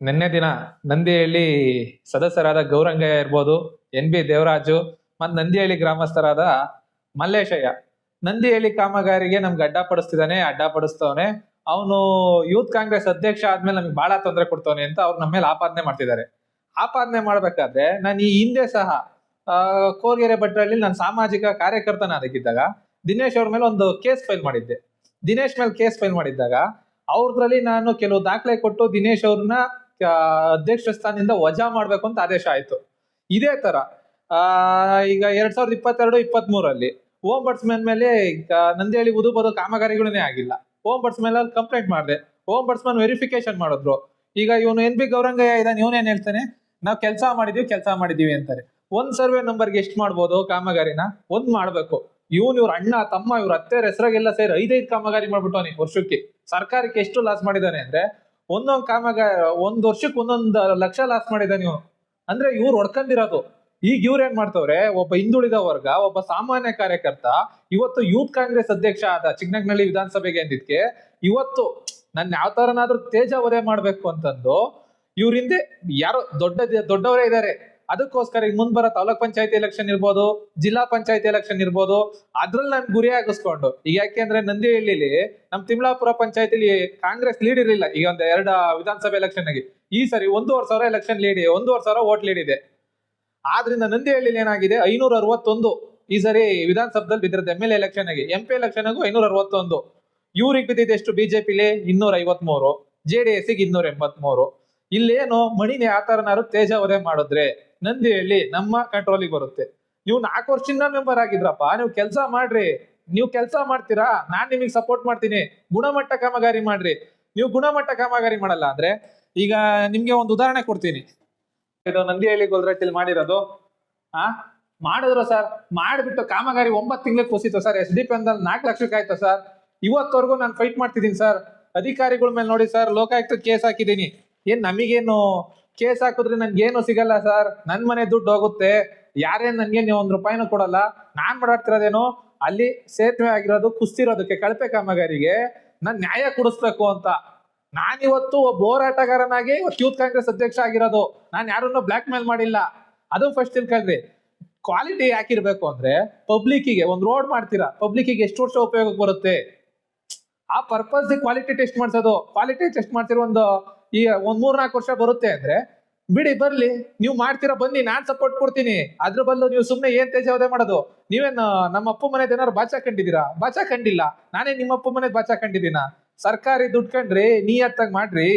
ನಿನ್ನೆ ದಿನ ನಂದಿಹಳ್ಳಿ ಸದಸ್ಯರಾದ ಗೌರಂಗಯ್ಯ ಇರ್ಬೋದು, ಎನ್ ಬಿ ದೇವರಾಜು ಮತ್ತು ನಂದಿಹಳ್ಳಿ ಗ್ರಾಮಸ್ಥರಾದ ಮಲ್ಲೇಶಯ್ಯ. ನಂದಿಹಳ್ಳಿ ಕಾಮಗಾರಿಗೆ ನಮ್ಗೆ ಅಡ್ಡ ಪಡಿಸ್ತಿದ್ದಾನೆ ಅಡ್ಡ ಪಡಿಸ್ತವನೆ. ಅವನು ಯೂತ್ ಕಾಂಗ್ರೆಸ್ ಅಧ್ಯಕ್ಷ ಆದ್ಮೇಲೆ ನಮ್ಗೆ ಬಹಳ ತೊಂದರೆ ಕೊಡ್ತವನೆ ಅಂತ ಅವ್ರು ನಮ್ಮ ಮೇಲೆ ಆಪಾದನೆ ಮಾಡ್ತಿದ್ದಾರೆ ಆಪಾದನೆ ಮಾಡ್ಬೇಕಾದ್ರೆ ನಾನು ಈ ಹಿಂದೆ ಸಹ ಕೋರ್ಗೆರೆ ಭಟ್ರಲ್ಲಿ ನಾನು ಸಾಮಾಜಿಕ ಕಾರ್ಯಕರ್ತನಾಗಿದ್ದಾಗ ದಿನೇಶ್ ಅವ್ರ ಮೇಲೆ ಒಂದು ಕೇಸ್ ಫೈಲ್ ಮಾಡಿದ್ದೆ. ದಿನೇಶ್ ಮೇಲೆ ಕೇಸ್ ಫೈಲ್ ಮಾಡಿದ್ದಾಗ ಅವ್ರದ್ರಲ್ಲಿ ನಾನು ಕೆಲವು ದಾಖಲೆ ಕೊಟ್ಟು ದಿನೇಶ್ ಅವ್ರನ್ನ ಅಧ್ಯಕ್ಷ ಸ್ಥಾನದಿಂದ ವಜಾ ಮಾಡ್ಬೇಕು ಅಂತ ಆದೇಶ ಆಯ್ತು. ಇದೇ ತರ. ಆ, ಈಗ ಎರಡ್ ಸಾವಿರದ ಇಪ್ಪತ್ತೆರಡು ಇಪ್ಪತ್ತ್ ಮೂರಲ್ಲಿ ಓಂ ಬಡ್ಸ್ಮನ್ ಮೇಲೆ ನಂದೇಳಿ ಉದು ಬದು ಕಾಮಗಾರಿಗಳನ್ನೇ ಆಗಿಲ್ಲ. ಓಂ ಬಡ್ಸ್ಮನ್ ಮೇಲೆ ಕಂಪ್ಲೇಂಟ್ ಮಾಡಿದೆ. ಓಂ ಬಡ್ಸ್ಮನ್ ವೆರಿಫಿಕೇಶನ್ ಮಾಡಿದ್ರು. ಈಗ ಇವನು ಎನ್ ಬಿ ಗೌರಂಗಯ್ಯ ಇದ್ದಾನೆ ಇವನೇನ್ ಹೇಳ್ತಾನೆ? ನಾವು ಕೆಲಸ ಮಾಡಿದೀವಿ ಕೆಲಸ ಮಾಡಿದೀವಿ ಅಂತಾರೆ. ಒಂದ್ ಸರ್ವೆ ನಂಬರ್ಗೆ ಎಷ್ಟು ಮಾಡ್ಬೋದು ಕಾಮಗಾರಿನ? ಒಂದ್ ಮಾಡ್ಬೇಕು. ಇವನ್ ಇವ್ರ ಅಣ್ಣ, ತಮ್ಮ, ಇವ್ರ ಅತ್ತೆ ಹೆಸರಾಗೆಲ್ಲ ಸೇರಿ ಐದೈದು ಕಾಮಗಾರಿ ಮಾಡ್ಬಿಟ್ಟವನಿ ವರ್ಷಕ್ಕೆ. ಸರ್ಕಾರಕ್ಕೆ ಎಷ್ಟು ಲಾಸ್ ಮಾಡಿದಾನೆ ಅಂದ್ರೆ ಒಂದೊಂದ್ ಕಾಮಾಗ ಒಂದ್ ವರ್ಷಕ್ಕೆ ಒಂದೊಂದ್ ಲಕ್ಷ ಲಾಸ್ ಮಾಡಿದ ನೀವು. ಅಂದ್ರೆ ಇವ್ರು ಹೊಡ್ಕೊಂಡಿರೋದು. ಈಗ ಇವ್ರ ಏನ್ ಮಾಡ್ತವ್ರೆ, ಒಬ್ಬ ಹಿಂದುಳಿದ ವರ್ಗ, ಒಬ್ಬ ಸಾಮಾನ್ಯ ಕಾರ್ಯಕರ್ತ, ಇವತ್ತು ಯೂತ್ ಕಾಂಗ್ರೆಸ್ ಅಧ್ಯಕ್ಷ ಆದ ಚಿಕ್ಕನಗ್ನಳ್ಳಿ ವಿಧಾನಸಭೆಗೆ ಅಂದಿದ್ಕೆ, ಇವತ್ತು ನನ್ನ ಯಾವ ತರನಾದ್ರೂ ತೇಜ ವಧೆ ಮಾಡ್ಬೇಕು ಅಂತಂದು, ಇವ್ರ ಹಿಂದೆ ಯಾರೋ ದೊಡ್ಡ ದೊಡ್ಡವರೇ ಇದಾರೆ. ಅದಕ್ಕೋಸ್ಕರ ಈಗ ಮುಂದ್ ಬರೋ ತಾಲೂಕ್ ಪಂಚಾಯತಿ ಎಲೆಕ್ಷನ್ ಇರ್ಬೋದು, ಜಿಲ್ಲಾ ಪಂಚಾಯತಿ ಎಲೆಕ್ಷನ್ ಇರ್ಬೋದು ಅದ್ರಲ್ಲಿ ನಾನು ಗುರಿ ಆಗಿಸ್ಕೊಂಡು, ಈಗ ಯಾಕೆಂದ್ರೆ ನಂದಿಹಳ್ಳಿಲಿ ನಮ್ ತಿಮ್ಲಾಪುರ ಪಂಚಾಯತಿಲಿ ಕಾಂಗ್ರೆಸ್ ಲೀಡ್ ಇರಲಿಲ್ಲ. ಈಗ ಒಂದ್ ಎರಡ ವಿಧಾನಸಭೆ ಎಲೆಕ್ಷನ್ ಆಗಿ. ಈ ಸರಿ ಒಂದೂವರೆ ಸಾವಿರ ಎಲೆಕ್ಷನ್ ಲೀಡ್ ಇದೆ ಒಂದೂವರೆ ಸಾವಿರ ಓಟ್ ಲೀಡ್ ಇದೆ. ಆದ್ರಿಂದ ನಂದಿಹಳ್ಳಿಲಿ ಏನಾಗಿದೆ? ಐನೂರ ಅರವತ್ತೊಂದು ಈ ಸರಿ ವಿಧಾನಸಭೆದಲ್ಲಿ ಬಿದ್ದಿರೋದು ಎಂ ಎಲ್ ಎಲೆಕ್ಷನ್ ಆಗಿ. ಎಂ ಪಿ ಎಲೆಕ್ಷನ್ ಆಗು ಐನೂರ ಅರವತ್ತೊಂದು. ಇವ್ರಿಗೆ ಬಿದ್ದಿದೆ ಎಷ್ಟು? ಬಿಜೆಪಿಲಿ ಇನ್ನೂರ ಐವತ್ಮೂರು ಜೆ ಡಿ ಎಸ್ ಇನ್ನೂರ ಎಂಬತ್ಮೂರು ಇಲ್ಲೇನು ಮಣಿನೇ ಆತರನಾರು ತರನಾರು ತೇಜ ಅವರೇ ಮಾಡಿದ್ರೆ ಹೇಳಿ ನಮ್ಮ ಕಂಟ್ರೋಲಿಗೆ ಬರುತ್ತೆ. ನೀವು ನಾಲ್ಕು ವರ್ಷದಿಂದ ಮೆಂಬರ್ ಆಗಿದ್ರಪ್ಪ, ನೀವು ಕೆಲಸ ಮಾಡ್ರಿ. ನೀವು ಕೆಲಸ ಮಾಡ್ತೀರಾ? ನಾನ್ ನಿಮಗೆ ಸಪೋರ್ಟ್ ಮಾಡ್ತೀನಿ. ಗುಣಮಟ್ಟ ಕಾಮಗಾರಿ ಮಾಡ್ರಿ. ನೀವು ಗುಣಮಟ್ಟ ಕಾಮಗಾರಿ ಮಾಡಲ್ಲ ಅಂದ್ರೆ ಈಗ ನಿಮ್ಗೆ ಒಂದು ಉದಾಹರಣೆ ಕೊಡ್ತೀನಿ. ಇದು ನಂದಿಹಳ್ಳಿ ಗೋಲ್ರಟ್ಟಿಲ್ ಮಾಡಿರೋದು. ಆ? ಮಾಡಿದ್ರು ಸರ್ ಮಾಡ್ಬಿಟ್ಟು ಕಾಮಗಾರಿ ಒಂಬತ್ತು ತಿಂಗಳಿಗೆ ಕೂಸಿತ್ತು ಸರ್ ಎಸ್ ಡಿ ಪಿ ಅಂದಲ್ಲಿ ನಾಲ್ಕು ಲಕ್ಷಕ್ಕೆ ಆಯ್ತು ಸರ್ ಇವತ್ತವರೆಗೂ ನಾನು ಫೈಟ್ ಮಾಡ್ತಿದ್ದೀನಿ ಸರ್ ಅಧಿಕಾರಿಗಳ ಮೇಲೆ ನೋಡಿ ಸರ್ ಲೋಕಾಯುಕ್ತ ಕೇಸ್ ಹಾಕಿದ್ದೀನಿ. ಏನ್ ನಮಗೇನು ಕೇಸ್ ಹಾಕಿದ್ರೆ ನನ್ಗೇನು ಸಿಗಲ್ಲ ಸರ್? ನನ್ ಮನೆ ದುಡ್ಡು ಹೋಗುತ್ತೆ. ಯಾರೇ ನನ್ಗೆ ನೀವು ಒಂದ್ ರೂಪಾಯಿನೂ ಕೊಡಲ್ಲ. ನಾನ್ ಮಾಡಾಡ್ತಿರೋದೇನು ಅಲ್ಲಿ ಸೇತುವೆ ಆಗಿರೋದು, ಕುಸ್ತಿರೋದಕ್ಕೆ ಕಳಪೆ ಕಾಮಗಾರಿಗೆ ನನ್ ನ್ಯಾಯ ಕೊಡಿಸ್ಬೇಕು ಅಂತ. ನಾನಿವತ್ತು ಒಬ್ಬ ಹೋರಾಟಗಾರನಾಗಿ ಯೂತ್ ಕಾಂಗ್ರೆಸ್ ಅಧ್ಯಕ್ಷ ಆಗಿರೋದು. ನಾನು ಯಾರನ್ನು ಬ್ಲಾಕ್ ಮೇಲ್ ಮಾಡಿಲ್ಲ ಅದು ಫಸ್ಟ್ ತಿಳ್ಕೊಳ್ರಿ ಕ್ವಾಲಿಟಿ ಯಾಕಿರ್ಬೇಕು ಅಂದ್ರೆ ಪಬ್ಲಿಕ್ಕಿಗೆ ಒಂದು ರೋಡ್ ಮಾಡ್ತೀರಾ? ಪಬ್ಲಿಕ್ಕಿಗೆ ಎಷ್ಟು ವರ್ಷ ಉಪಯೋಗಕ್ಕೆ ಬರುತ್ತೆ? ಆ ಪರ್ಪಸ್ ಕ್ವಾಲಿಟಿ ಟೆಸ್ಟ್ ಮಾಡಿಸೋದು. ಕ್ವಾಲಿಟಿ ಟೆಸ್ಟ್ ಮಾಡ್ತಿರೋ ಒಂದು ಈ ಒಂದ್ ಮೂರ್ ನಾಲ್ಕು ವರ್ಷ ಬರುತ್ತೆ ಅಂದ್ರೆ, ಬಿಡಿ, ಬರ್ಲಿ, ನೀವು ಮಾಡ್ತೀರಾ, ಬನ್ನಿ, ನಾನ್ ಸಪೋರ್ಟ್ ಕೊಡ್ತೀನಿ. ಅದ್ರ ಬದಲು ನೀವು ಸುಮ್ನೆ ಏನ್ ತೇಜಾವದೆ ಮಾಡೋದು? ನೀವೇನ್ ನಮ್ಮ ಅಪ್ಪ ಮನೆದ್ ಏನಾರು ಬಾಚಾ ಕಂಡಿದ್ದೀರಾ? ಬಾಚಾ ಕಂಡಿಲ್ಲ. ನಾನೇ ನಿಮ್ಮ ಅಪ್ಪ ಮನೆದ್ ಬಾಚಾ ಕಂಡಿದ್ದೀನ? ಸರ್ಕಾರಿ ದುಡ್ಡು ಕಂಡ್ರಿ ನೀ ಅತ್ತಾಗ ಮಾಡ್ರಿ.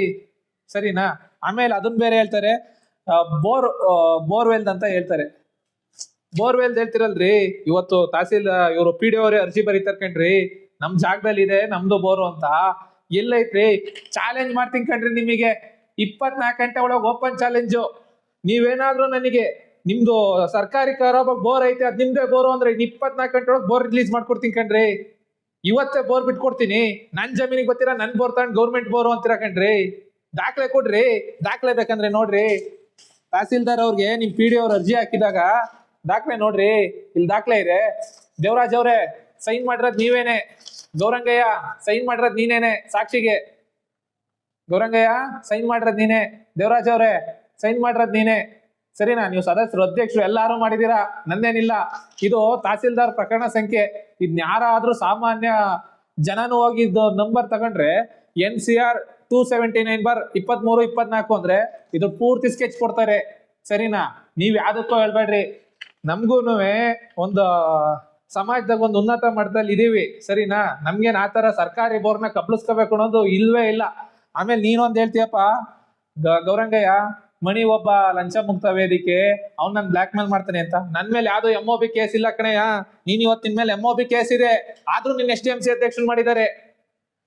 ಸರಿನಾ? ಆಮೇಲೆ ಅದನ್ ಬೇರೆ ಹೇಳ್ತಾರೆ ಬೋರ್ ಬೋರ್ವೆಲ್ ಅಂತ ಹೇಳ್ತಾರೆ. ಬೋರ್ವೆಲ್ ಹೇಳ್ತಿರಲ್ರಿ, ಇವತ್ತು ತಹಸೀಲ್ ಇವರು ಪಿ ಡಿ ಅವರೇ ಅರ್ಜಿ ಬರೀತಾರ ಕಣ್ರಿ. ನಮ್ ಜಾಗದಲ್ಲಿ ಇದೆ ನಮ್ದು ಬೋರು ಅಂತ. ಎಲ್ಲೈತ್ರಿ? ಚಾಲೆಂಜ್ ಮಾಡ್ತೀನಿ ಕಣ್ರಿ ನಿಮಗೆ. ಇಪ್ಪತ್ನಾಲ್ಕು ಗಂಟೆ ಒಳಗೆ ಓಪನ್ ಚಾಲೆಂಜು ನೀವೇನಾದ್ರೂ ನನಗೆ ನಿಮ್ದು ಸರ್ಕಾರಿ ಖರಾಬ್ ಬೋರ್ ಐತೆ, ಅದು ನಿಮ್ದೇ ಬೋರು ಅಂದ್ರೆ ಇಪ್ಪತ್ನಾಲ್ಕು ಗಂಟೆ ಒಳಗೆ ಬೋರ್ ರಿಲೀಸ್ ಮಾಡ್ಕೊಡ್ತೀನಿ ಕಣ್ರಿ. ಇವತ್ತೇ ಬೋರ್ ಬಿಟ್ಕೊಡ್ತೀನಿ. ನನ್ ಜಮೀನಿಗೆ ಗೊತ್ತಿರ, ನನ್ ಬೋರ್ ತಗೊಂಡು ಗೌರ್ಮೆಂಟ್ ಬೋರು ಅಂತೀರ ಕಣ್ರಿ? ದಾಖಲೆ ಕೊಡ್ರಿ. ದಾಖಲೆ ಬೇಕಂದ್ರೆ ನೋಡ್ರಿ. ತಹಸೀಲ್ದಾರ್ ಅವ್ರಿಗೆ ನಿಮ್ ಪಿ ಡಿ ಅವ್ರ ಅರ್ಜಿ ಹಾಕಿದಾಗ ದಾಖಲೆ ನೋಡ್ರಿ. ಇಲ್ಲಿ ದಾಖಲೆ ಇದೆ. ದೇವರಾಜ್ ಅವ್ರೆ ಸೈನ್ ಮಾಡಿರೋದು ನೀವೇನೆ. ಗೌರಂಗಯ್ಯ ಸೈನ್ ಮಾಡಿರೋದ್ ನೀನೇನೆ, ಸಾಕ್ಷಿಗೆ. ಗೌರಂಗಯ್ಯ ಸೈನ್ ಮಾಡಿರೋದ್ ನೀನೆ, ದೇವರಾಜ್ ಅವ್ರೆ ಸೈನ್ ಮಾಡಿರೋದ್ ನೀನೆ. ಸರಿನಾ, ನೀವು ಸದಸ್ಯರು, ಅಧ್ಯಕ್ಷರು ಎಲ್ಲಾರು ಮಾಡಿದೀರಾ? ನಂದೇನಿಲ್ಲ. ಇದು ತಹಸೀಲ್ದಾರ್ ಪ್ರಕರಣ ಸಂಖ್ಯೆ. ಇದ್ನ ಯಾರಾದ್ರೂ ಸಾಮಾನ್ಯ ಜನನು ಹೋಗಿದ್ದು ನಂಬರ್ ತಗೊಂಡ್ರೆ, N C R two seventy nine bar ಇಪ್ಪತ್ಮೂರು, ಇಪ್ಪತ್ನಾಲ್ಕು ಅಂದ್ರೆ ಇದು ಪೂರ್ತಿ ಸ್ಕೆಚ್ ಕೊಡ್ತಾರೆ. ಸರಿನಾ? ನೀವ್ ಯಾವ್ದಕ್ಕೂ ಹೇಳ್ಬೇಡ್ರಿ. ನಮ್ಗೂನು ಒಂದು ಸಮಾಜದಾಗ ಒಂದು ಉನ್ನತ ಮಟ್ಟದಲ್ಲಿ ಇದೀವಿ. ಸರಿನಾ? ನಮ್ಗೇನ್ ತರ ಸರ್ಕಾರಿ ಬೋರ್ನ ಕಪ್ಲಿಸ್ಕೋಬೇಕು ಅನ್ನೋದು ಇಲ್ವೇ ಇಲ್ಲ. ಆಮೇಲೆ ನೀನೊಂದ್ ಹೇಳ್ತೀಯಪ್ಪ ಗೌರಂಗಯ್ಯ, ಮಣಿ ಒಬ್ಬ ಲಂಚ ಮುಕ್ತ ವೇದಿಕೆ, ಅವ್ನ್ ನನ್ ಬ್ಲಾಕ್ ಮೇಲ್ ಮಾಡ್ತಾನೆ ಅಂತ. ನನ್ ಮೇಲೆ ಯಾವ್ದು ಎಂ ಬಿ ಕೇಸ್ ಇಲ್ಲ ಕಣಯ್ಯ ನೀನ್ ಇವತ್ತಿನ ಮೇಲೆ ಎಂ ಬಿ ಕೇಸ್ ಇದೆ. ಆದ್ರೂ ನಿನ್ ಎಸ್ ಡಿ ಎಂ ಸಿ ಅಧ್ಯಕ್ಷರು ಮಾಡಿದ್ದಾರೆ.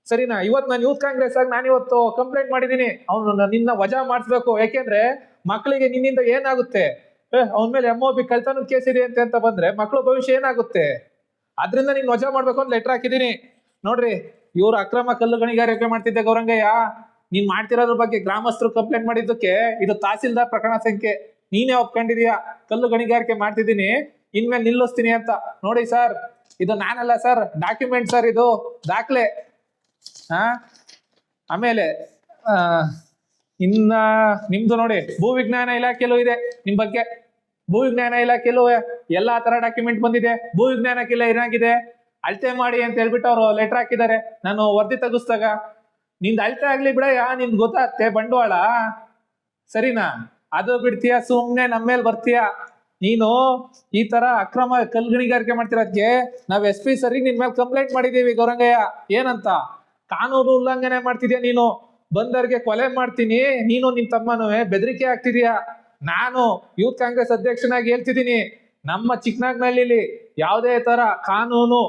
ಸರಿನಾ? ಇವತ್ ನಾನು ಯೂತ್ ಕಾಂಗ್ರೆಸ್ ಆಗಿ ನಾನು ಇವತ್ತು ಕಂಪ್ಲೇಂಟ್ ಮಾಡಿದೀನಿ. ಅವ್ನು ನಿನ್ನ ವಜಾ ಮಾಡಿಸ್ಬೇಕು. ಯಾಕೆಂದ್ರೆ ಮಕ್ಕಳಿಗೆ ನಿನ್ನಿಂದ ಏನಾಗುತ್ತೆ? ಅವನ ಮೇಲೆ ಎಂ ಒ ಬಿ ಕಳ್ತನದ ಕೇಸ್ ಇದೆ ಅಂತ ಅಂತ ಬಂದ್ರೆ ಮಕ್ಕಳ ಭವಿಷ್ಯ ಏನಾಗುತ್ತೆ? ಅದರಿಂದ ನೀನ್ ವಜಾ ಮಾಡ್ಬೇಕು ಅಂತ ಲೆಟರ್ ಹಾಕಿದೀನಿ. ನೋಡ್ರಿ, ಇವ್ರು ಅಕ್ರಮ ಕಲ್ಲು ಗಣಿಗಾರಿಕೆ ಮಾಡ್ತಿದ್ದೆ ಗೌರಂಗಯ್ಯ, ನೀನ್ ಮಾಡ್ತಿರೋದ್ರ ಬಗ್ಗೆ ಗ್ರಾಮಸ್ಥರು ಕಂಪ್ಲೇಂಟ್ ಮಾಡಿದ್ದಕ್ಕೆ ಇದು ತಹಸೀಲ್ದಾರ್ ಪ್ರಕರಣ ಸಂಖ್ಯೆ. ನೀನೇ ಒಪ್ಕೊಂಡಿದೀಯ? ಕಲ್ಲು ಗಣಿಗಾರಿಕೆ ಮಾಡ್ತಿದ್ದೀನಿ, ಇನ್ಮೇಲೆ ನಿಲ್ಲಿಸ್ತೀನಿ ಅಂತ. ನೋಡಿ ಸರ್ ಇದು ನಾನಲ್ಲ ಸರ್ ಡಾಕ್ಯುಮೆಂಟ್ ಸರ್ ಇದು. ದಾಖಲೆ. ಹಾ ಆಮೇಲೆ ಇನ್ನ ನಿಮ್ದು ನೋಡಿ, ಭೂ ವಿಜ್ಞಾನ ಇಲಾಖೆಯಲ್ಲೂ ಇದೆ ನಿಮ್ ಬಗ್ಗೆ. ಭೂ ವಿಜ್ಞಾನ ಇಲಾಖೆಯಲ್ಲೂ ಎಲ್ಲಾ ತರ ಡಾಕ್ಯುಮೆಂಟ್ ಬಂದಿದೆ. ಭೂ ವಿಜ್ಞಾನಕ್ಕೆಲ್ಲ ಏನಾಗಿದೆ? ಅಳತೆ ಮಾಡಿ ಅಂತ ಹೇಳ್ಬಿಟ್ಟು ಅವರು ಲೆಟರ್ ಹಾಕಿದ್ದಾರೆ. ನಾನು ವರದಿ ತೆಗಿಸ್ದಾಗ, ನಿಂದ್ ಅಳತೆ ಆಗ್ಲಿ ಬಿಡಯ್ಯ, ನಿಂದ್ ಗೊತ್ತಾಗ್ತೆ ಬಂಡವಾಳ. ಸರಿನಾ? ಅದು ಬಿಡ್ತೀಯ? ಸುಮ್ನೆ ನಮ್ಮ ಮೇಲೆ ಬರ್ತೀಯ? ನೀನು ಈ ತರ ಅಕ್ರಮ ಕಲ್ಗಣಿಗಾರಿಕೆ ಮಾಡ್ತಿರೋದಕ್ಕೆ ನಾವ್ ಎಸ್ ಪಿ ಸರಿ ನಿನ್ ಮೇಲೆ ಕಂಪ್ಲೇಂಟ್ ಮಾಡಿದೀವಿ ಗೌರಂಗಯ್ಯ. ಏನಂತ? ಕಾನೂನು ಉಲ್ಲಂಘನೆ ಮಾಡ್ತಿದ್ಯಾ ನೀನು? ಬಂದವ್ರಿಗೆ ಕೊಲೆ ಮಾಡ್ತೀನಿ. ನೀನು ನಿನ್ ತಮ್ಮನೂ ಬೆದರಿಕೆ ಆಗ್ತಿದ್ಯಾ ನಾನು ಯೂತ್ ಕಾಂಗ್ರೆಸ್ ಅಧ್ಯಕ್ಷನಾಗಿ ಹೇಳ್ತಿದ್ದೀನಿ. ನಮ್ಮ ಚಿಕ್ಕನಾಗ್ನಲ್ಲಿ ಯಾವುದೇ ತರ ಕಾನೂನು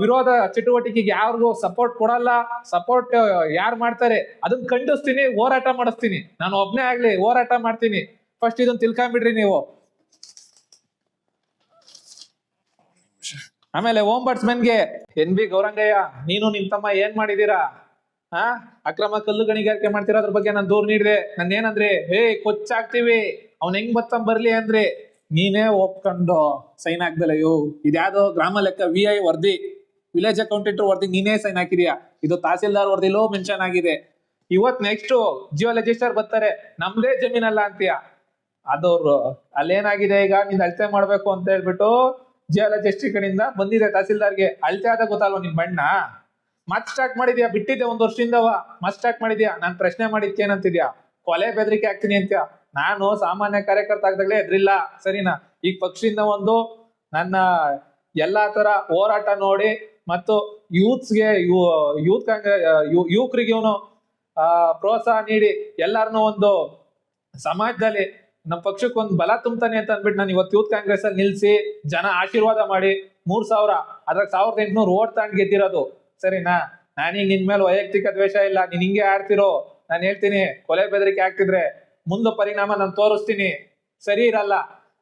ವಿರೋಧ ಚಟುವಟಿಕೆಗೆ ಯಾರಿಗೂ ಸಪೋರ್ಟ್ ಕೊಡಲ್ಲ. ಸಪೋರ್ಟ್ ಯಾರು ಮಾಡ್ತಾರೆ? ಅದನ್ನ ಖಂಡಿಸ್ತೀನಿ, ಹೋರಾಟ ಮಾಡಿಸ್ತೀನಿ. ನಾನು ಒಬ್ನೇ ಆಗ್ಲಿ ಹೋರಾಟ ಮಾಡ್ತೀನಿ. ಫಸ್ಟ್ ಇದನ್ನ ತಿಳ್ಕೊಂಬಿಡ್ರಿ ನೀವು. ಆಮೇಲೆ ಓಂ ಗೆ, ಎನ್ ಬಿ ಗೌರಂಗಯ್ಯ, ನೀನು ನಿಮ್ ತಮ್ಮ ಏನ್ ಮಾಡಿದೀರಾ? ಆ ಅಕ್ರಮ ಕಲ್ಲು ಗಣಿಗಾರಿಕೆ ಮಾಡ್ತಿರೋದ್ರ ಬಗ್ಗೆ ನಾನು ದೂರ್ ನೀಡಿದೆ. ನಾನು ಏನಂದ್ರೆ ಹೇ ಕೊಚ್ಚಾಕ್ತಿವಿ ಅವ್ನ್ ಹೆಂಗ್ ಬತ್ತಂ ಬರ್ಲಿ ಅಂದ್ರೆ, ನೀನೇ ಒಪ್ಕೊಂಡು. ಸೈನ್ ಹಾಕ್ದಲ್ಲ ಅಯ್ಯೋ ಇದ್ಯಾವ್ದೋ ಗ್ರಾಮ ಲೆಕ್ಕ ವಿ ಐ ವರದಿ. ವಿಲೇಜ್ ಅಕೌಂಟೆಂಟ್ ವರದಿ ನೀನೇ ಸೈನ್ ಹಾಕಿದ್ಯಾ? ಇದು ತಹಸೀಲ್ದಾರ್ ವರದಿಲೋ ಮೆನ್ಷನ್ ಆಗಿದೆ. ಇವತ್ ನೆಕ್ಸ್ಟ್ ಜಿಯೋ ರಿಜಿಸ್ಟರ್ ಬರ್ತಾರೆ. ನಮ್ದೇ ಅಲ್ಲ ಅಂತೀಯ? ಅದವ್ರು ಅಲ್ಲೇನಾಗಿದೆ ಈಗ? ನೀನ್ ಅಳತೆ ಮಾಡ್ಬೇಕು ಅಂತ ಹೇಳ್ಬಿಟ್ಟು ಜಿಯಾಲಜಿಸ್ಟ್ರಿ ಕಡೆಯಿಂದ ಬಂದಿದೆ ತಹಸೀಲ್ದಾರ್ಗೆ. ಅಳತೆ ಆದ ಗೊತ್ತಲ್ವ ನಿಮ್ ಬಣ್ಣ? ಮತ್ ಸ್ಟಾರ್ಟ್ ಮಾಡಿದ್ಯಾ? ಬಿಟ್ಟಿದ್ದೆ ಒಂದ್ ವರ್ಷದಿಂದ ಮತ್ ಸ್ಟಾರ್ಟ್ ಮಾಡಿದ್ಯಾ? ನಾನ್ ಪ್ರಶ್ನೆ ಮಾಡಿದ್ಕೆ ಏನಂತಿದ್ಯಾ? ಕೊಲೆ ಬೆದರಿಕೆ ಆಗ್ತೀನಿ ಅಂತ ನಾನು ಸಾಮಾನ್ಯ ಕಾರ್ಯಕರ್ತ ಆಗ್ದಾಗ್ಲೇ ಎದ್ರಿಲ್ಲ, ಸರಿನಾ? ಈಗ ಪಕ್ಷದಿಂದ ಒಂದು ನನ್ನ ಎಲ್ಲಾ ತರ ಹೋರಾಟ ನೋಡಿ ಮತ್ತು ಯೂತ್ಸ್ಗೆ ಯೂತ್ ಕಾಂಗ್ರೆಸ್ ಯುವಕರಿಗೆ ಇವನು ಪ್ರೋತ್ಸಾಹ ನೀಡಿ ಎಲ್ಲಾರನು ಒಂದು ಸಮಾಜದಲ್ಲಿ ನಮ್ಮ ಪಕ್ಷಕ್ಕೆ ಒಂದು ಬಲ ತುಂಬತಾನೆ ಅಂತ ಅಂದ್ಬಿಟ್ಟು ನಾನು ಇವತ್ತು ಯೂತ್ ಕಾಂಗ್ರೆಸ್ ಅಲ್ಲಿ ನಿಲ್ಸಿ ಜನ ಆಶೀರ್ವಾದ ಮಾಡಿ ಮೂರ್ ಸಾವಿರ, ಅದ್ರಾಗ ಸಾವಿರದ ಎಂಟುನೂರು ಓಟ್ ತಗೊಂಡ್ ಗೆದ್ದಿರೋದು. ಸರಿನಾ? ನಾನೀಗ ನಿನ್ ಮೇಲೆ ವೈಯಕ್ತಿಕ ದ್ವೇಷ ಇಲ್ಲ, ನೀನ್ ಹಿಂಗೆ ಆಡ್ತಿರೋ, ನಾನು ಹೇಳ್ತೀನಿ, ಕೊಲೆ ಬೆದರಿಕೆ ಆಗ್ತಿದ್ರೆ ಮುಂದೆ ಪರಿಣಾಮ ನಾನು ತೋರಿಸ್ತೀನಿ. ಸರಿ ಇರಲ್ಲ.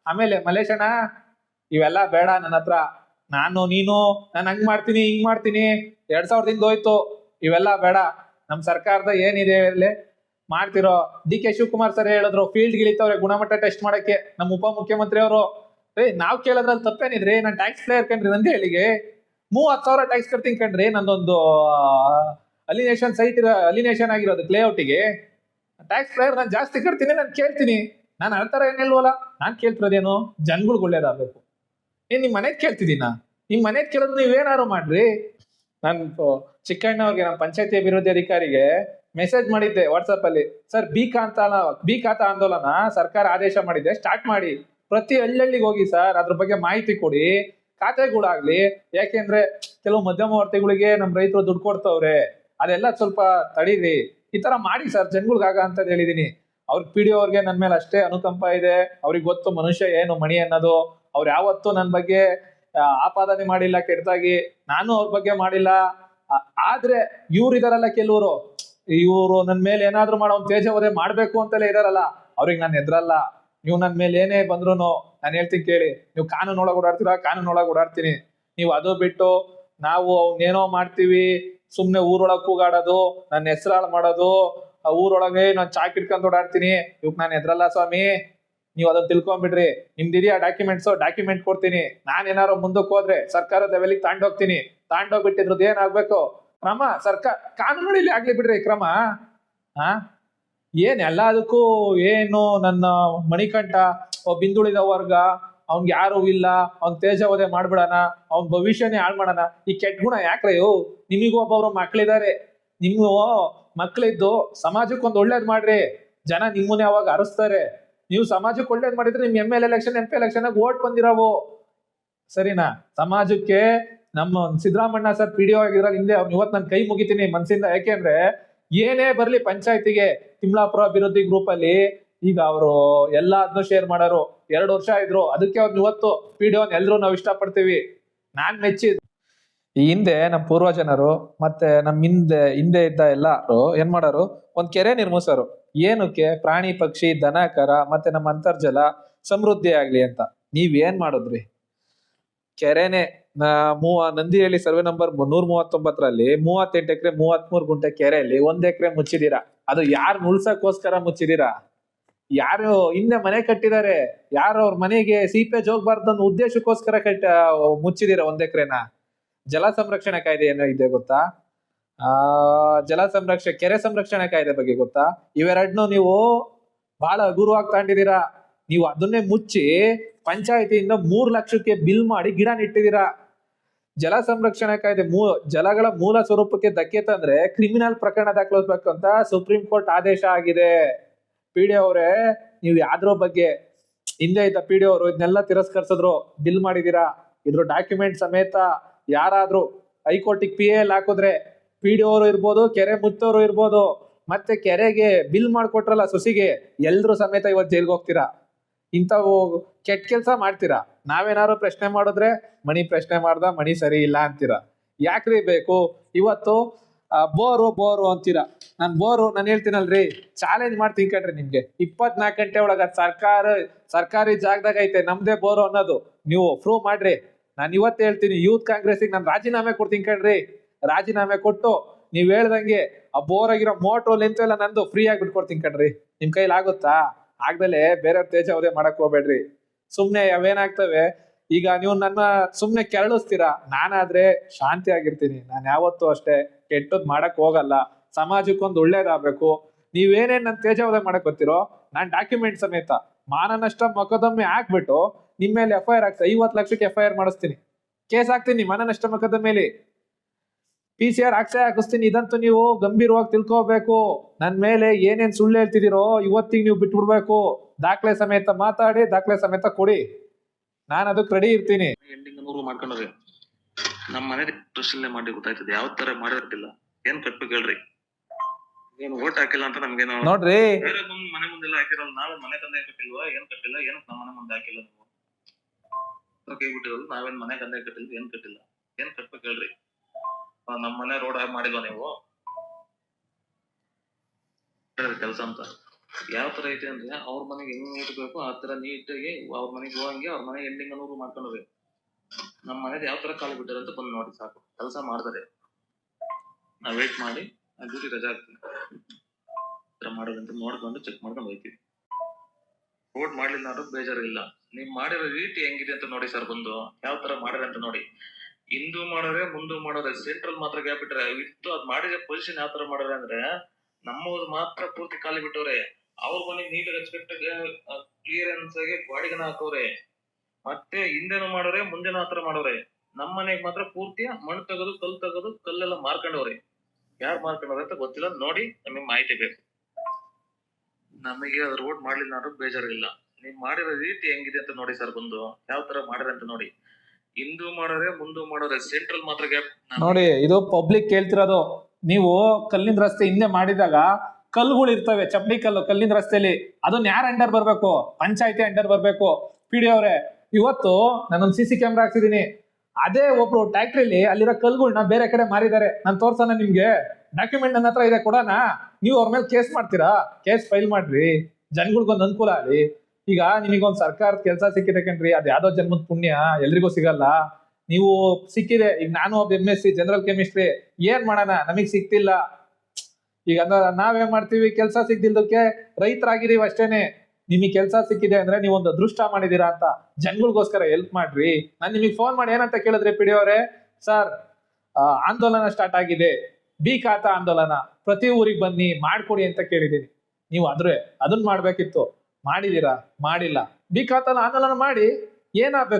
ಆಮೇಲೆ ಮಲೇಶಣ್ಣ ಇವೆಲ್ಲ ಬೇಡ ನನ್ನ ಹತ್ರ. ನಾನು, ನೀನು, ನಾನು ಹಂಗ್ ಮಾಡ್ತೀನಿ, ಹಿಂಗ್ ಮಾಡ್ತೀನಿ. ಎರಡ್ ಸಾವಿರದಿಂದ ಹೋಯ್ತು. ಇವೆಲ್ಲ ಬೇಡ. ನಮ್ ಸರ್ಕಾರದ ಏನಿದೆ ಇಲ್ಲಿ ಮಾಡ್ತಿರೋ. ಡಿ ಕೆ ಶಿವಕುಮಾರ್ ಸರ್ ಹೇಳಿದ್ರು, ಫೀಲ್ಡ್ ಗಿಳಿತವ್ರೆ, ಗುಣಮಟ್ಟ ಟೆಸ್ಟ್ ಮಾಡಕ್ಕೆ. ನಮ್ಮ ಉಪ ಮುಖ್ಯಮಂತ್ರಿ ಅವರು ಏ ನಾವ್ ಕೇಳೋದ್ರಲ್ಲಿ ತಪ್ಪೇನಿದ್ರಿ? ನಾನು ಟ್ಯಾಕ್ಸ್ ಪ್ಲೇಯರ್ ಕಣ್ರಿ ನಂದೇ ಹೇಳಿಗೆ. ಮೂವತ್ ಸಾವಿರ ಟ್ಯಾಕ್ಸ್ ಕಟ್ತೀನಿ ಕಣ್ರಿ, ನಂದೊಂದು ಅಲಿನೇಷನ್ ಸೈಟ್ ಅಲಿನೇಷನ್ ಆಗಿರೋದು ಲೇಔಟಿಗೆ ಟ್ಯಾಕ್ಸ್ ಪ್ಲೇಯರ್ ನಾನು ಜಾಸ್ತಿ ಕಟ್ತೀನಿ, ನಾನು ಕೇಳ್ತೀನಿ. ನಾನು ಆ ಹೇಳುವಲ್ಲ ಹೇಳ್ವಲ್ಲ? ನಾನು ಕೇಳ್ತಿರೋದೇನು? ಜನಗಳಿಗೆ ಒಳ್ಳೇದಾಗಬೇಕು. ಏನು ನಿಮ್ಮ ಮನೆಗೆ ಕೇಳ್ತಿದ್ದೀನ? ನಿಮ್ಮ ಮನೆಗೆ ಕೇಳಿದ್ರೆ ನೀವೇನಾದ್ರು ಮಾಡ್ರಿ. ನಾನು ಚಿಕ್ಕಣ್ಣವ್ರಿಗೆ ನಮ್ಮ ಪಂಚಾಯತಿ ಅಭಿವೃದ್ಧಿ ಅಧಿಕಾರಿಗೆ ಮೆಸೇಜ್ ಮಾಡಿದ್ದೆ ವಾಟ್ಸಪ್ ಅಲ್ಲಿ. ಸರ್ ಬಿ ಕಾಂತ ಬಿ ಖಾತ ಆಂದೋಲನ ಸರ್ಕಾರ ಆದೇಶ ಮಾಡಿದೆ ಸ್ಟಾರ್ಟ್ ಮಾಡಿ. ಪ್ರತಿ ಹಳ್ಳಿಗೆ ಹೋಗಿ ಸರ್, ಅದ್ರ ಬಗ್ಗೆ ಮಾಹಿತಿ ಕೊಡಿ. ಖಾತೆಗಳಾಗ್ಲಿ, ಯಾಕೆಂದ್ರೆ ಕೆಲವು ಮಧ್ಯಮವರ್ತಿಗಳಿಗೆ ನಮ್ ರೈತರು ದುಡ್ಡು ಕೊಡ್ತವ್ರೆ, ಅದೆಲ್ಲ ಸ್ವಲ್ಪ ತಡೀರಿ. ಈ ತರ ಮಾಡಿ ಸರ್, ಜನಗಳ್ಗಾಗ ಅಂತ ಹೇಳಿದೀನಿ. ಅವ್ರ ಪಿ ಡಿ ಅವ್ರಿಗೆ ನನ್ ಮೇಲೆ ಅಷ್ಟೇ ಅನುಕಂಪ ಇದೆ. ಅವ್ರಿಗೆ ಗೊತ್ತು ಮನುಷ್ಯ ಏನು ಮಣಿ ಅನ್ನೋದು. ಅವ್ರು ಯಾವತ್ತೂ ನನ್ ಬಗ್ಗೆ ಆಪಾದನೆ ಮಾಡಿಲ್ಲ ಕೆಟ್ಟದಾಗಿ ನಾನು ಅವ್ರ ಬಗ್ಗೆ ಮಾಡಿಲ್ಲ. ಆದ್ರೆ ಇವ್ರು ಇದಾರಲ್ಲ ಕೆಲವರು. ಇವರು ನನ್ ಮೇಲೆ ಏನಾದ್ರು ಮಾಡೋ ಒಂದ್ ತೇಜವಧೆ ಮಾಡ್ಬೇಕು ಅಂತಲೇ ಇದಾರಲ್ಲ. ಅವ್ರಿಗೆ ನಾನು ಎದ್ರಲ್ಲ ನೀವು ನನ್ ಮೇಲೆ ಏನೇ ಬಂದ್ರು ನಾನು ಹೇಳ್ತೀನಿ ಕೇಳಿ. ನೀವು ಕಾನೂನು ಒಳಗೆ ಓಡಾಡ್ತೀರಾ? ಕಾನೂನು ಒಳಗೆ ಓಡಾಡ್ತೀನಿ. ನೀವು ಅದು ಬಿಟ್ಟು ನಾವು ಅವನ್ನೇನೋ ಮಾಡ್ತೀವಿ, ಸುಮ್ನೆ ಊರೊಳಗೆ ಕೂಗಾಡೋದು ನನ್ನ ಹೆಸರಾಳು ಮಾಡೋದು, ಆ ಊರೊಳಗೆ ನಾನು ಚಾಕ್ ಇಟ್ಕೊಂಡ್ ಓಡಾಡ್ತೀನಿ. ಇವಾಗ ನಾನು ಎದ್ರಲ್ಲ ಸ್ವಾಮಿ. ನೀವು ಅದನ್ನ ತಿಳ್ಕೊಂಬಿಡ್ರಿ. ನಿಮ್ದಿದೆಯಾ ಡಾಕ್ಯುಮೆಂಟ್ಸ್ ಡಾಕ್ಯುಮೆಂಟ್ ಕೊಡ್ತೀನಿ. ನಾನ್ ಏನಾರು ಮುಂದಕ್ಕೆ ಹೋದ್ರೆ ಸರ್ಕಾರದ ಲೆವೆಲಿಗೆ ತಾಂಡೋಗ್ತೀನಿ. ತಾಂಡೋಗ್ಬಿಟ್ಟಿದ್ರದ್ದು ಏನಾಗ್ಬೇಕು ಕ್ರಮ ಸರ್ಕಾರ ಕಾನೂನಲ್ಲಿ ಆಗ್ಲಿ ಬಿಡ್ರಿ ಕ್ರಮ. ಆ? ಏನ್ ಎಲ್ಲದಕ್ಕೂ ಏನು ನನ್ನ ಮಣಿಕಂಠ ಒಬ್ಬ ಹಿಂದುಳಿದ ವರ್ಗ, ಅವ್ನ್ಗೆ ಯಾರು ಇಲ್ಲ, ಅವ್ನ್ ತೇಜವಧೆ ಮಾಡ್ಬಿಡಣ, ಅವ್ನ್ ಭವಿಷ್ಯನೇ ಹಾಳು ಮಾಡೋಣ. ಈ ಕೆಟ್ಟ ಗುಣ ಯಾಕ್ರೆ ಇವು ನಿಮಗೂ ಒಬ್ಬೊಬ್ರು ಮಕ್ಳಿದ್ದಾರೆ ನಿಮ್ಮ ಮಕ್ಳಿದ್ದು ಸಮಾಜಕ್ಕೆ ಒಂದ್ ಒಳ್ಳೇದ್ ಮಾಡ್ರಿ. ಜನ ನಿಮ್ಮನ್ನೇ ಅವಾಗ ಅರಸ್ತಾರೆ. ನೀವು ಸಮಾಜಕ್ಕೆ ಒಳ್ಳೇದ್ ಮಾಡಿದ್ರೆ ನಿಮ್ M L election M P election vote ಬಂದಿರವು. ಸರಿನಾ? ಸಮಾಜಕ್ಕೆ ನಮ್ಮ ಸಿದ್ದರಾಮಣ್ಣ ಸರ್ ಪಿ ಡಿ ಹಿಂದೆ ಅವ್ನು ಇವತ್ತು ನಾನು ಕೈ ಮುಗಿತೀನಿ ಮನ್ಸಿಂದ. ಯಾಕೆಂದ್ರೆ ಏನೇ ಬರ್ಲಿ ಪಂಚಾಯತಿಗೆ ತಿಮ್ಲಾಪುರ ಅಭಿವೃದ್ಧಿ ಗ್ರೂಪ್ ಅಲ್ಲಿ ಈಗ ಅವರು ಎಲ್ಲ ಅದನ್ನು ಶೇರ್ ಮಾಡೋರು. ಎರಡು ವರ್ಷ ಇದ್ರು ಅದಕ್ಕೆ ಅವ್ರನ್ನ ಇವತ್ತು ಡಿ ಎಲ್ರು ನಾವು ಇಷ್ಟಪಡ್ತೀವಿ. ನಾನ್ ಮೆಚ್ಚಿ ಈ ಹಿಂದೆ ನಮ್ಮ ಪೂರ್ವಜನರು ಮತ್ತೆ ನಮ್ಮ ಹಿಂದೆ ಹಿಂದೆ ಇದ್ದ ಎಲ್ಲಾರು ಏನ್ ಮಾಡೋರು? ಒಂದ್ ಕೆರೆ ನಿರ್ಮಿಸೋರು. ಏನಕ್ಕೆ? ಪ್ರಾಣಿ ಪಕ್ಷಿ ದನ ಕರ ಮತ್ತೆ ನಮ್ಮ ಅಂತರ್ಜಲ ಸಮೃದ್ಧಿ ಆಗ್ಲಿ ಅಂತ. ನೀವ್ ಏನ್ ಮಾಡಿದ್ರಿ? ಕೆರೆನೆ ಮೂವ ನಂದಿಯಲ್ಲಿ ಸರ್ವೆ ನಂಬರ್ ನೂರ ಮೂವತ್ತೊಂಬತ್ತರಲ್ಲಿ ಮೂವತ್ತೆಂಟು ಎಕರೆ, ಮೂವತ್ಮೂರು ಗುಂಟೆ ಕೆರೆಯಲ್ಲಿ ಒಂದ್ ಎಕರೆ ಮುಚ್ಚಿದೀರಾ ಅದು ಯಾರು ಉಳ್ಸಕ್ಕೋಸ್ಕರ ಮುಚ್ಚಿದೀರಾ ಯಾರು ಹಿಂದೆ ಮನೆ ಕಟ್ಟಿದ್ದಾರೆ, ಯಾರು ಅವ್ರ ಮನೆಗೆ ಸೀಪೇಜ್ ಹೋಗ್ಬಾರ್ದು ಅನ್ನೋ ಉದ್ದೇಶಕ್ಕೋಸ್ಕರ ಕಟ್ಟ ಮುಚ್ಚಿದೀರಾ ಒಂದ್ ಎಕರೆನ? ಜಲ ಸಂರಕ್ಷಣೆ ಕಾಯ್ದೆ ಏನೋ ಇದೆ ಗೊತ್ತಾ? ಆ, ಜಲ ಸಂರಕ್ಷ, ಕೆರೆ ಸಂರಕ್ಷಣೆ ಕಾಯ್ದೆ ಬಗ್ಗೆ ಗೊತ್ತಾ? ಇವೆರಡನ್ನು ನೀವು ಬಹಳ ಹಗುರವಾಗಿ ತಗೊಂಡಿದ್ದೀರಾ ನೀವು ಅದನ್ನೇ ಮುಚ್ಚಿ ಪಂಚಾಯತಿಯಿಂದ ಮೂರ್ ಲಕ್ಷಕ್ಕೆ ಬಿಲ್ ಮಾಡಿ ಗಿಡ ನೆಟ್ಟಿದ್ದೀರಾ. ಜಲ ಸಂರಕ್ಷಣಾ ಕಾಯ್ದೆ ಮೂ, ಜಲಗಳ ಮೂಲ ಸ್ವರೂಪಕ್ಕೆ ಧಕ್ಕೆ ತಂದ್ರೆ ಕ್ರಿಮಿನಲ್ ಪ್ರಕರಣ ದಾಖಲಿಸ್ಬೇಕು ಅಂತ ಸುಪ್ರೀಂ ಕೋರ್ಟ್ ಆದೇಶ ಆಗಿದೆ. ಪಿ ಡಿ ಅವರೇ, ನೀವು ಯಾವ್ದ್ರ ಬಗ್ಗೆ ಹಿಂದೆ ಇದ್ದ ಪಿ ಡಿ ಅವರು ಇದನ್ನೆಲ್ಲ ತಿರಸ್ಕರಿಸಿದ್ರು, ಬಿಲ್ ಮಾಡಿದೀರಾ? ಇದ್ರ ಡಾಕ್ಯುಮೆಂಟ್ ಸಮೇತ ಯಾರಾದ್ರೂ ಹೈಕೋರ್ಟಿಗೆ ಪಿ ಎಲ್ ಹಾಕಿದ್ರೆ ಪಿ ಡಿ ಅವರು ಇರ್ಬೋದು, ಕೆರೆ ಮುಚ್ಚೋರು ಇರ್ಬೋದು, ಮತ್ತೆ ಕೆರೆಗೆ ಬಿಲ್ ಮಾಡ್ಕೊಟ್ರಲ್ಲ ಸೊಸಿಗೆ, ಎಲ್ರು ಸಮೇತ ಇವತ್ತು ಜೈಲ್ಗೆ ಹೋಗ್ತೀರಾ? ಇಂಥವು ಕೆಟ್ಟ ಕೆಲಸ ಮಾಡ್ತೀರಾ? ನಾವೇನಾದ್ರು ಪ್ರಶ್ನೆ ಮಾಡಿದ್ರೆ, ಮಣಿ ಪ್ರಶ್ನೆ ಮಾಡ್ದ, ಮಣಿ ಸರಿ ಇಲ್ಲ ಅಂತೀರಾ? ಯಾಕ್ರಿ ಬೇಕು? ಇವತ್ತು ಬೋರು ಬೋರು ಅಂತೀರಾ? ನನ್ ಬೋರು, ನಾನು ಹೇಳ್ತೀನಲ್ರಿ ಚಾಲೆಂಜ್ ಮಾಡಿ ತಿನ್ಕಂಡ್ರಿ ನಿಮ್ಗೆ. ಇಪ್ಪತ್ನಾಲ್ಕು ಗಂಟೆ ಒಳಗ ಸರ್ಕಾರ, ಸರ್ಕಾರಿ ಜಾಗದಾಗ ಐತೆ, ನಮ್ದೇ ಬೋರು ಅನ್ನೋದು. ನೀವು ಪ್ರೂವ್ ಮಾಡ್ರಿ. ನಾನು ಇವತ್ತು ಹೇಳ್ತೀನಿ ಯೂತ್ ಕಾಂಗ್ರೆಸ್ಗೆ ನಾನು ರಾಜೀನಾಮೆ ಕೊಡ್ತೀನಿ ಕಣ್ರಿ. ರಾಜೀನಾಮೆ ಕೊಟ್ಟು, ನೀವ್ ಹೇಳ್ದಂಗೆ, ಆ ಬೋರ್ ಆಗಿರೋ ಮೋಟ್ರು ಲೆಂತ್ ಎಲ್ಲ ನಂದು ಫ್ರೀ ಆಗಿ ಬಿಟ್ಕೊಡ್ತೀನಿ ಕಣ್ರಿ. ನಿಮ್ ಕೈಲಿ ಆಗುತ್ತಾ ಆಗ್ದಲೆ ಬೇರೆ ತೇಜ ಅವಧೆ ಮಾಡಕ್ ಹೋಗ್ಬೇಡ್ರಿ. ಸುಮ್ನೆ ಅವೇನಾಗ್ತವೆ? ಈಗ ನೀವು ನನ್ನ ಸುಮ್ನೆ ಕೆರಳಿಸ್ತೀರಾ? ನಾನಾದ್ರೆ ಶಾಂತಿ ಆಗಿರ್ತೀನಿ ನಾನು ಯಾವತ್ತೂ ಅಷ್ಟೇ ಕೆಟ್ಟದ್ ಮಾಡಕ್ ಹೋಗಲ್ಲ. ಸಮಾಜಕ್ಕೊಂದು ಒಳ್ಳೇದಾಗ್ಬೇಕು. ನೀವೇನೇನ್ ನನ್ನ ತೇಜಾವಧ ಮಾಡಕ್ ಬರ್ತಿರೋ? ನಾನ್ ಡಾಕ್ಯುಮೆಂಟ್ ಸಮೇತ. ಮಾನನಷ್ಟ ಮೊಕದ್ದಮೆ ಹಾಕ್ಬಿಟ್ಟು ನಿಮ್ ಮೇಲೆ ಎಫ್ ಐ ಆರ್ ಹಾಕ್ತೀನಿ ಐವತ್ ಲಕ್ಷಕ್ಕೆ ಎಫ್ ಐ ಆರ್ ಮಾಡಿಸ್ತೀನಿ. ಕೇಸ್ ಹಾಕ್ತೀನಿ ಮಾನನಷ್ಟ ಮೊಕದ್ದಮೆಲಿ ಪಿ ಸಿ ಆರ್ ಹಾಕ್ಸೇ ಹಾಕಿಸ್ತೀನಿ. ಇದಂತೂ ನೀವು ಗಂಭೀರವಾಗಿ ತಿಳ್ಕೋಬೇಕು. ನನ್ ಮೇಲೆ ಏನೇನ್ ಸುಳ್ಳು ಹೇಳ್ತಿದಿರೋ ಇವತ್ತಿಗೆ ನೀವು ಬಿಟ್ಬಿಡ್ಬೇಕು. ದಾಖಲೆ ಸಮೇತ ಮಾತಾಡಿ ದಾಖಲೆ ಸಮೇತ ಕೊಡಿ. ನಾನು ಅದಕ್ಕೆ ರೆಡಿ ಇರ್ತೀನಿ. ಎಂಡಿಂಗ್ ನೂರು ಮಾಡ್ಕೊಂಡ್ರಿ ನಮ್ ಮನೆ ಪರಿಶೀಲನೆ ಮಾಡಿ ಗೊತ್ತಾಯ್ತದೆ. ಯಾವ ತರ ಮಾಡಿರ್ತಿಲ್ಲ ಏನ್ ಕಟ್ಬೇಕು ಹೇಳ್ರಿ. ಏನ್ ಓಟ್ ಹಾಕಿಲ್ಲ ಅಂತ ನಮ್ಗೆ ನೋಡ್ರಿ. ಬೇರೆ ಬಂದು ಮನೆ ಮುಂದೆಲ್ಲ ಹಾಕಿರಲ್ಲ ನಾವೇ ಮನೆ ತಂದೆ ಕಟ್ಟಿಲ್ವಾ? ಏನ್ ಕಟ್ಟಿಲ್ಲ? ಏನು ನಮ್ಮ ಮನೆ ಮುಂದೆ ಹಾಕಿಲ್ಲ ನೀವು? ಕೈ ಬಿಟ್ಟಿರಲ್ಲ ನಾವೇನ್ ಮನೆ ತಂದೆ ಕಟ್ಟಿಲ್ಲ ಏನ್ ಕಟ್ಟಿಲ್ಲ. ಏನ್ ಕಟ್ಬೇಕು ಹೇಳ್ರಿ. ನಮ್ಮ ನಮ್ ಮನೆ ರೋಡ್ ಮಾಡಿಲ್ವಾ ನೀವು? ಕೆಲಸ ಅಂತ. ಯಾವ ತರ ಐತೆ ಅಂದ್ರೆ ಅವ್ರ ಮನೆಗೆ ಹೆಂಗ್ ಬೇಕೋ ಆ ತರ ನೀಟಾಗಿ ಅವ್ರ ಮನೆಗೆ ಹೋಗಂಗೆ ಅವ್ರ ಮನೆ ಎಂಡಿಂಗ್ ಅನ್ನೋರು ಮಾಡ್ಕೊಂಡ್ರಿ ನಮ್ಮ ಮನೇಲಿ ಯಾವ ತರ ಕಾಲು ಬಿಟ್ಟಾರೆ ಅಂತ ಬಂದ್ ನೋಡಿ ಸಾಕು. ಕೆಲಸ ಮಾಡ್ತಾರೆ. ನಾವ್ ವೇಟ್ ಮಾಡಿ ಆ ಡ್ಯೂಟಿ ರಜಾ ಹಾಕ್ತೀವಿ ತರ ಮಾಡೋದಂತ ನೋಡ್ಕೊಂಡು ಚೆಕ್ ಮಾಡ್ಕೊಂಡು ಹೋಗ್ತೀವಿ. ರೋಡ್ ಮಾಡ್ಲಿಲ್ಲ ಅನ್ನೋದು ಬೇಜಾರಿಲ್ಲ. ನೀವ್ ಮಾಡಿರೋ ರೀತಿ ಹೆಂಗಿದೆ ಅಂತ ನೋಡಿ ಸರ್ ಬಂದು. ಯಾವ ತರ ಮಾಡ್ಯಾರ ಅಂತ ನೋಡಿ. ಹಿಂದೂ ಮಾಡೋರೆ, ಮುಂದೂ ಮಾಡೋರೆ ಸೆಂಟ್ರಲ್ ಮಾತ್ರ ಗ್ಯಾಪ್ ಇಟ್ಟರೆ ಇತ್ತು, ಅದ್ ಮಾಡಿರೋ ಪೊಸಿಷನ್ ಯಾವ ತರ ಮಾಡೋರೆ ಅಂದ್ರೆ, ನಮ್ಮವ್ರು ಮಾತ್ರ ಪೂರ್ತಿ ಖಾಲಿ ಬಿಟ್ಟವ್ರೆ. ಅವ್ರ ಮನೆಗೆ ನೀಟ್ ರೆಸ್ಪೆಕ್ಟ್ ಕ್ಲಿಯರೆನ್ಸ್ ಆಗಿ ಗಾಡಿಗನ ಹಾಕೋರೆ ಮತ್ತೆ ಹಿಂದೆನೂ ಮಾಡೋರೆ, ಮುಂದೆನೂ ಆತರ ಮಾಡೋರೆ. ನಮ್ಮ ಮನೆಗ್ ಮಾತ್ರ ಪೂರ್ತಿ ಮಣ್ಣು ತೆಗೆದು, ಕಲ್ಲು ತೆಗೆದು, ಕಲ್ಲೆಲ್ಲ ಮಾರ್ಕೊಂಡವ್ರೆ. ಯಾರು ಮಾರ್ಕೊಂಡವ್ರೆ ಅಂತ ಗೊತ್ತಿಲ್ಲ. ನೋಡಿ ನಮಗೆ ಮಾಹಿತಿ ಬೇಕು. ನಮಗೆ ಅದ್ರ ರೋಡ್ ಮಾಡ್ಲಿಲ್ಲ ಅಂದ್ರೆ ಬೇಜಾರಿಲ್ಲ. ನೀವ್ ಮಾಡಿರೋ ರೀತಿ ಹೆಂಗಿದೆ ಅಂತ ನೋಡಿ ಸರ್ ಬಂದು. ಯಾವ ತರ ಮಾಡಿರ ಅಂತ ನೋಡಿ. ಹಿಂದೂ ಮಾಡೋರೆ, ಮುಂದೂ ಮಾಡೋರೆ ಸೆಂಟ್ರಲ್ ಮಾತ್ರ ಗ್ಯಾಪ್ ನೋಡಿ, ಇದು ಪಬ್ಲಿಕ್ ಕೇಳ್ತಿರೋದು. ನೀವು ಕಲ್ಲಿನ ರಸ್ತೆ ಹಿಂದೆ ಮಾಡಿದಾಗ ಕಲ್ಲುಗಳು ಇರ್ತವೆ ಚಪ್ಪಡಿ ಕಲ್ಲು, ಕಲ್ಲಿನ ರಸ್ತೆಯಲ್ಲಿ ಅದನ್ನ ಯಾರ ಅಂಡರ್ ಬರ್ಬೇಕು? ಪಂಚಾಯತಿ ಅಂಡರ್ ಬರ್ಬೇಕು. ಪಿ ಡಿ ಅವ್ರೆ, ಇವತ್ತು ನಾನೊಂದು ಸಿ ಸಿ ಕ್ಯಾಮ್ರಾ ಹಾಕ್ಸಿದೀನಿ. ಅದೇ ಒಬ್ರು ಟ್ಯಾಕ್ಟ್ರಿಲಿ ಅಲ್ಲಿರೋ ಕಲ್ಗಳನ್ನ ಬೇರೆ ಕಡೆ ಮಾರಿದ್ದಾರೆ. ನಾನು ತೋರ್ಸೋಣ ನಿಮ್ಗೆ. ಡಾಕ್ಯುಮೆಂಟ್ ನನ್ನ ಹತ್ರ ಇದೆ, ಕೊಡೋಣ. ನೀವು ಅವ್ರ ಮೇಲೆ ಕೇಸ್ ಮಾಡ್ತೀರಾ? ಕೇಸ್ ಫೈಲ್ ಮಾಡ್ರಿ. ಜನಗಳಿಗೊಂದು ಅನುಕೂಲ ಆಗಲಿ. ಈಗ ನಿಮಗೊಂದು ಸರ್ಕಾರದ ಕೆಲಸ ಸಿಕ್ಕಿದೆ ಕಣ್ರಿ. ಅದು ಯಾವ್ದೋ ಜನ್ಮದ ಪುಣ್ಯ, ಎಲ್ರಿಗೂ ಸಿಗಲ್ಲ. ನೀವು ಸಿಕ್ಕಿದೆ. ಈಗ ನಾನು ಒಬ್ಬ M S C general chemistry ಏನ್ ಮಾಡೋಣ? ನಮಗ್ ಸಿಕ್ತಿಲ್ಲ ಈಗ ನಾವೇನ್ ಮಾಡ್ತೀವಿ? ಕೆಲಸ ಸಿಗ್ದಿಲ್ದಕ್ಕೆ ರೈತರಾಗಿರಿ ಅಷ್ಟೇನೆ. ನಿಮಗೆ ಕೆಲಸ ಸಿಕ್ಕಿದೆ ಅಂದ್ರೆ ನೀವೊಂದು ಅದೃಷ್ಟ ಮಾಡಿದೀರಾ ಅಂತ ಜನಗಳಿಗೋಸ್ಕರ ಹೆಲ್ಪ್ ಮಾಡ್ರಿ. ನಾನು ನಿಮಗೆ ಫೋನ್ ಮಾಡಿ ಏನಂತ ಕೇಳಿದ್ರೆ ಪಿಡಿಯವರೇ ಸರ್ ಆಂದೋಲನ ಸ್ಟಾರ್ಟ್ ಆಗಿದೆ. ಬಿ ಖಾತಾ ಆಂದೋಲನ. ಪ್ರತಿ ಊರಿಗೆ ಬನ್ನಿ, ಮಾಡ್ಕೊಡಿ ಅಂತ ಕೇಳಿದೀನಿ ನೀವು ಅದ್ರೆ ಅದನ್ನ ಮಾಡ್ಬೇಕಿತ್ತು. ಮಾಡಿದೀರಾ ಮಾಡಿಲ್ಲ. ಬಿ ಆಂದೋಲನ ಮಾಡಿ, ಏನಾಗ್ಬೇಕು?